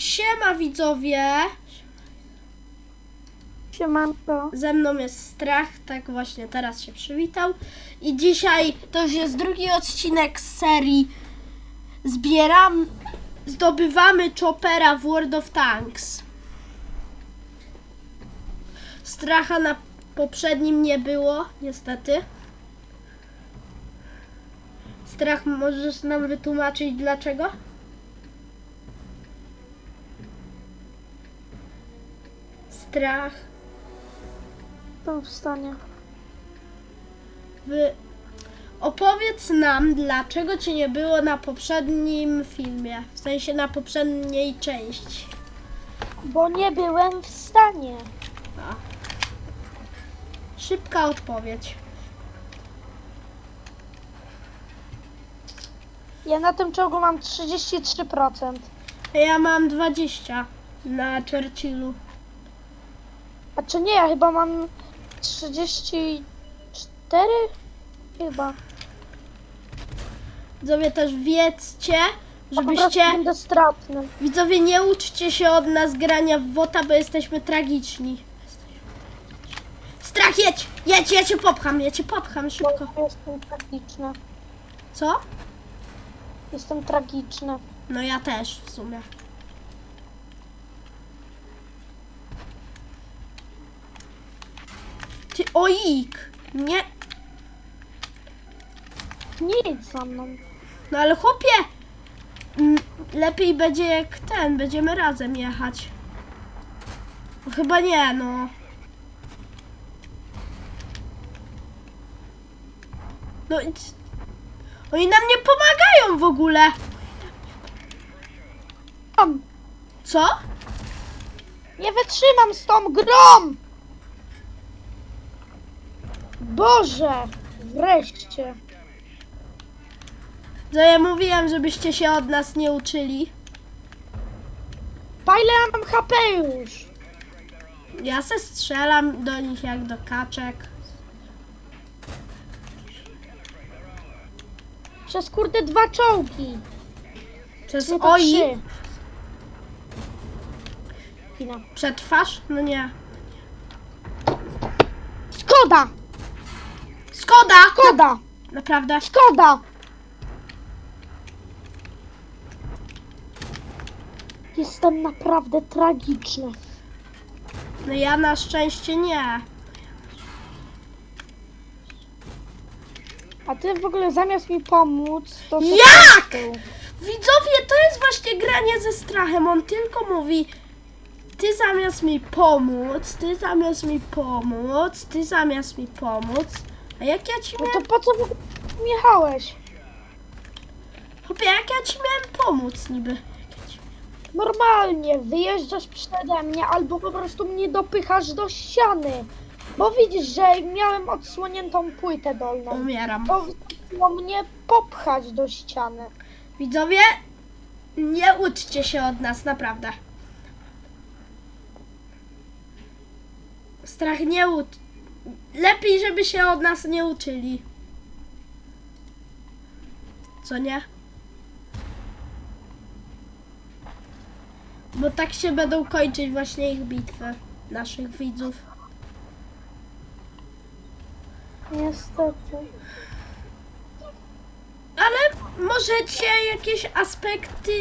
Siema widzowie! Siemanko. Ze mną jest strach, tak właśnie teraz się przywitał. I dzisiaj to już jest drugi odcinek z serii Zbieram, zdobywamy Chopera w World of Tanks. Stracha na poprzednim nie było, niestety. Strach, możesz nam wytłumaczyć dlaczego? Strach. To wstanie. Wy... Opowiedz nam, dlaczego cię nie było na poprzednim filmie, w sensie na poprzedniej części. Bo nie byłem w stanie. A. Szybka odpowiedź. Ja na tym czołgu mam 33%. Ja mam 20 na Churchillu. A czy nie, ja chyba mam 34? Chyba. Widzowie też wiedzcie, A żebyście... będę stratny. Widzowie nie uczcie się od nas grania w WOTA, bo jesteśmy tragiczni. Strach, jedź! Jedź, ja cię popcham, ja cię popcham Bo szybko. ja jestem tragiczny. Co? Jestem tragiczny. No ja też w sumie. Ty oik! Nie. Nic za mną. No ale chłopie! mm, Lepiej będzie jak ten, będziemy razem jechać. No chyba nie, no. No i c- Oni nam nie pomagają w ogóle. Co? Nie wytrzymam z tą grą! Boże! Wreszcie. To ja mówiłem, żebyście się od nas nie uczyli. Pa ile ja mam HP już? Ja se strzelam do nich jak do kaczek. Przez kurde dwa czołgi. Przez OI trzy. No nie. Skoda! Skoda! Skoda! Naprawdę? Skoda! Jestem naprawdę tragiczny. No ja na szczęście nie. A ty w ogóle zamiast mi pomóc, to... Jak? Widzowie, to jest właśnie granie ze strachem. On tylko mówi, ty zamiast mi pomóc, ty zamiast mi pomóc, ty zamiast mi pomóc. A jak ja ci No miałem, to po co w ogóle jechałeś? chłopie, jak ja ci miałem pomóc niby? Jak ja ci... Normalnie, wyjeżdżasz przede mnie albo po prostu mnie dopychasz do ściany. Bo widzisz, że miałem odsłoniętą płytę dolną. Umieram. Powinno mnie popchać do ściany. Widzowie, nie uczcie się od nas, naprawdę. Strach nie ucz. Lepiej, żeby się od nas nie uczyli. Co nie? Bo tak się będą kończyć właśnie ich bitwy, naszych widzów. Niestety. Ale możecie jakieś aspekty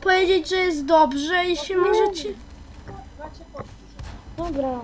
powiedzieć, że jest dobrze i się możecie... Dobra.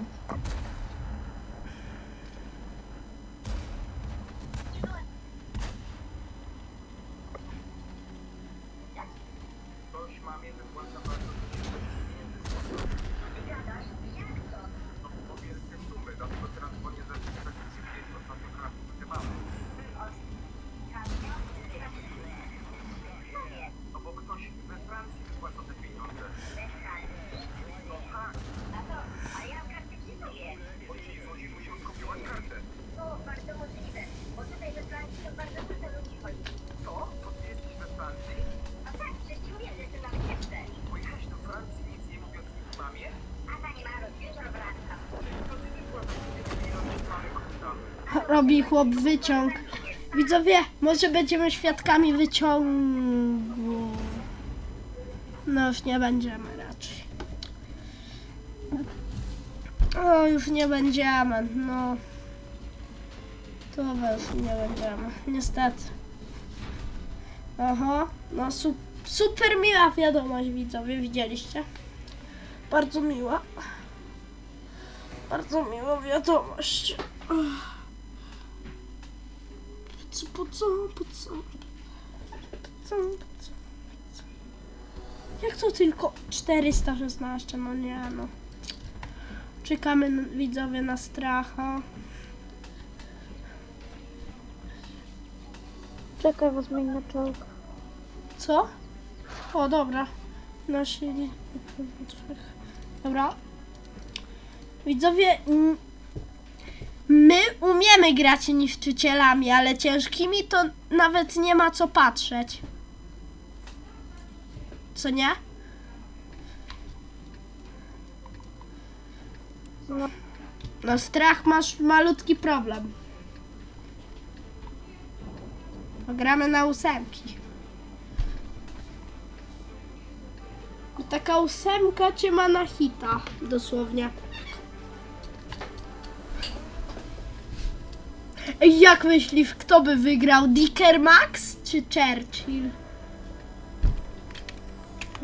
Robi chłop wyciąg. Widzowie, może będziemy świadkami wyciągu. No już nie będziemy raczej. O, już nie będziemy, no. To już nie będziemy, niestety. Aha, no su super miła wiadomość widzowie, widzieliście? Bardzo miła. Bardzo miła wiadomość. Po co, po co, po co? Po co, po co? Jak to tylko 416? No nie no. Czekamy widzowie na stracha. Czekaj, wezmę inny czołg. Co? O, dobra. Nasi... Dobra. Widzowie, my umiemy grać niszczycielami, ale ciężkimi to nawet nie ma co patrzeć. Co nie? No, No strach masz malutki problem. Gramy na ósemki. I taka ósemka cię ma na hita, dosłownie. Jak myślisz, kto by wygrał? Dicker Max czy Churchill?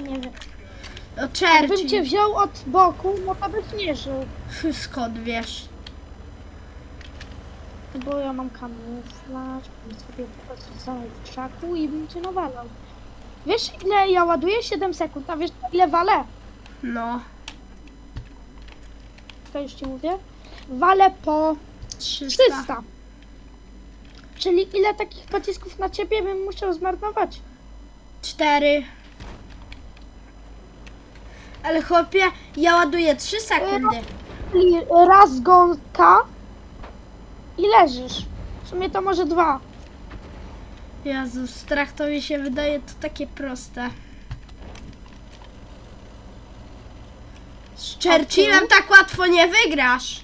nie wiem. No Jakbym cię Churchill. wziął od boku, no to byś nie żył. Skąd wiesz? Bo ja mam kamuflaż, bym sobie po prostu stanął w krzaku i bym cię nawalał. Wiesz ile ja ładuję? 7 sekund, a wiesz ile walę? No, To już ci mówię. Walę po 300. 300. Czyli ile takich pocisków na ciebie bym musiał zmarnować? Cztery. Ale chłopie, ja ładuję 3 sekundy. Czyli raz gąska i leżysz. W sumie to może dwa. Jezu, strach to mi się wydaje to takie proste. Z Churchillem tak łatwo nie wygrasz.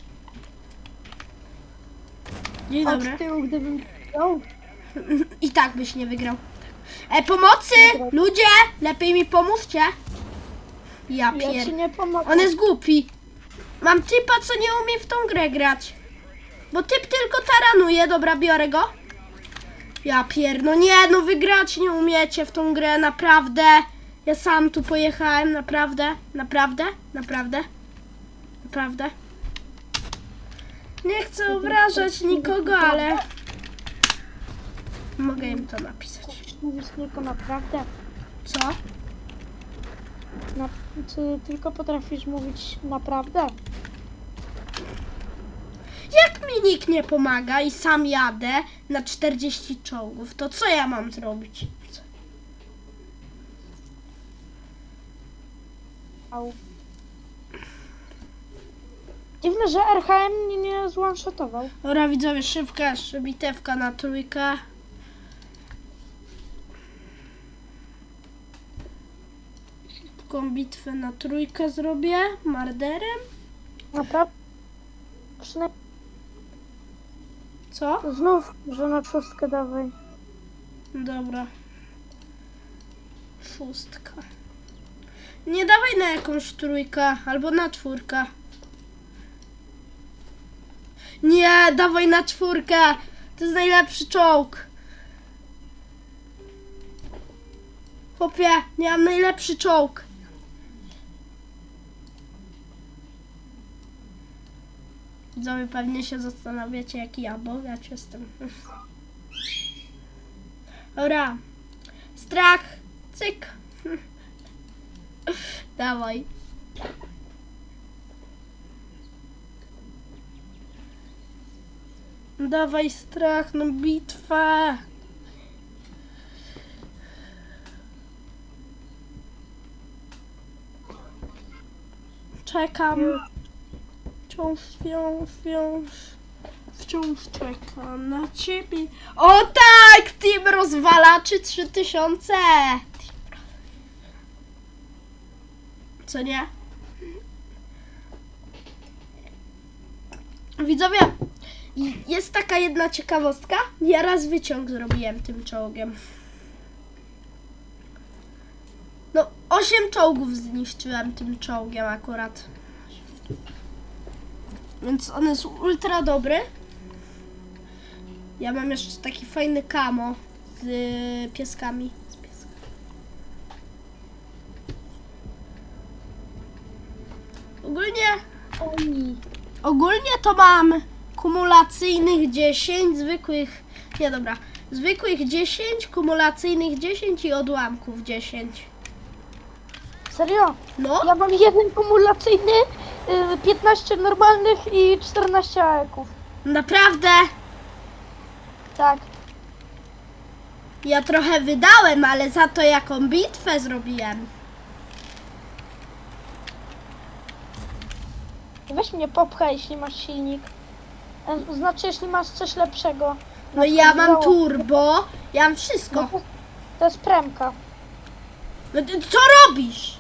Dzień dobry. Od tyłu, gdybym I tak byś nie wygrał. E, pomocy! Ludzie! Lepiej mi pomóżcie. Ja Ja ci pier... nie pomogę. On jest głupi. Mam typa, co nie umie w tą grę grać. Bo typ tylko taranuje. Dobra, biorę go. Ja pier... No nie, no wygrać nie umiecie w tą grę, naprawdę. Ja sam tu pojechałem, naprawdę. Naprawdę, naprawdę. Naprawdę. Nie chcę obrażać nikogo, ale... Mogę im to napisać. Mówisz tylko naprawdę. Co? Na, czy tylko potrafisz mówić naprawdę? Jak mi nikt nie pomaga i sam jadę na 40 czołgów, to co ja mam zrobić? Au. Dziwne, że RHM mnie nie zwanshotował. Dobra widzowie, szybka bitewka na trójkę. Taką bitwę na trójkę zrobię, marderem. Naprawdę? Przynajmniej Co? znów, że na szóstkę dawaj. Dobra. Szóstka. Nie dawaj na jakąś trójkę, albo na czwórkę. Nie, dawaj na czwórkę. To jest najlepszy czołg. Chłopie, nie mam najlepszy czołg. Widzowie pewnie się zastanawiacie, jaki ja bogacz jestem. Dobra. Strach. Cyk. Dawaj. Dawaj strach na bitwę. Czekam. Wciąż, wciąż, wciąż. Czekam na ciebie. O tak! Team rozwalaczy 3000! Co nie? Widzowie, jest taka jedna ciekawostka. Ja raz wyciąg zrobiłem tym czołgiem. No, 8 Osiem czołgów zniszczyłem tym czołgiem akurat. Więc on jest ultra dobry. Ja mam jeszcze taki fajny kamo z y, pieskami. Z pieskami. Ogólnie, Oj. ogólnie to mam kumulacyjnych 10, zwykłych, nie dobra, zwykłych 10, kumulacyjnych 10 i odłamków 10. Serio? No, Ja mam jeden kumulacyjny, y, 15 normalnych i 14 aeków. naprawdę, Tak. ja trochę wydałem, ale za to jaką bitwę zrobiłem. Weź mnie popchaj, jeśli masz silnik. E, Znaczy, jeśli masz coś lepszego. No ja mam turbo, ja mam No wszystko. to, to jest premka. No ty co robisz?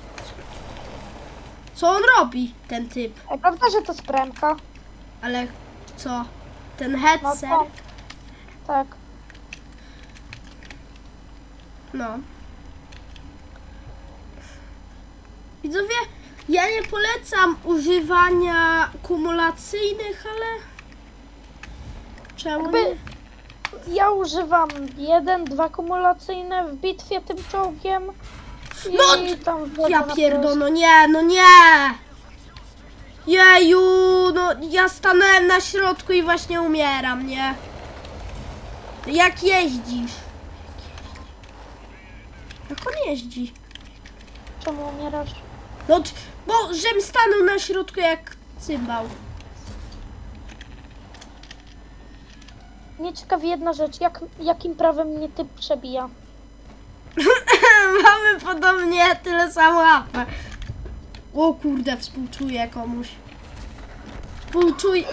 Co on robi, ten typ? E, Prawda, że to jest premka? Ale co? Ten No headset? to, tak. No. Widzowie, ja nie polecam używania kumulacyjnych, ale... Czemu Jakby nie? ja używam jeden, dwa kumulacyjne w bitwie tym czołgiem. I No, tam Ja na prost- no nie, no nie! Jeju, no ja stanąłem na środku i właśnie umieram, nie? Jak jeździsz? Jak on jeździ? Czemu umierasz? No, t- bo żem stanął na środku jak cymbał. Mnie ciekawi jedna rzecz, jak, jakim prawem mnie typ przebija? Mamy podobnie tyle samo HP. O kurde, współczuję komuś. Współczuję.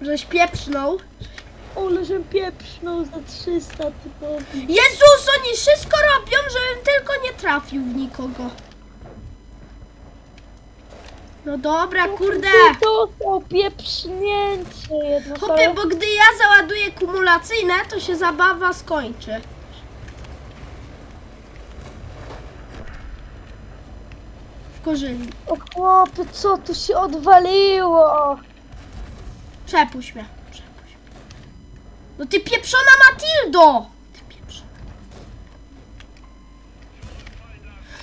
Żeś pieprznął. Ole, że pieprznął za 300 typowi. Jezus, oni wszystko robią, żebym tylko nie trafił w nikogo. No dobra, kurde. To to pieprznięcie jedno Chłopie, bo gdy ja załaduję kumulacyjne, to się zabawa skończy. W korzeni. O chłopie, co tu się odwaliło? Przepuść mnie. Przepuść mnie. No ty pieprzona Matildo! Ty pieprzona.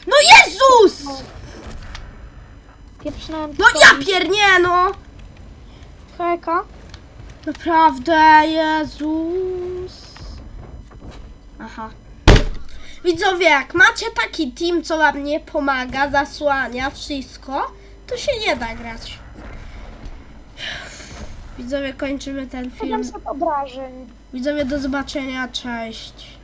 No Jezus! Pieprznąłem No ja piernie, no! Heka. Naprawdę, Jezus. Aha. Widzowie, jak macie taki team, co wam nie pomaga, zasłania wszystko, to się nie da grać. Widzowie, kończymy ten film. 700 obrażeń. Widzowie, do zobaczenia, cześć.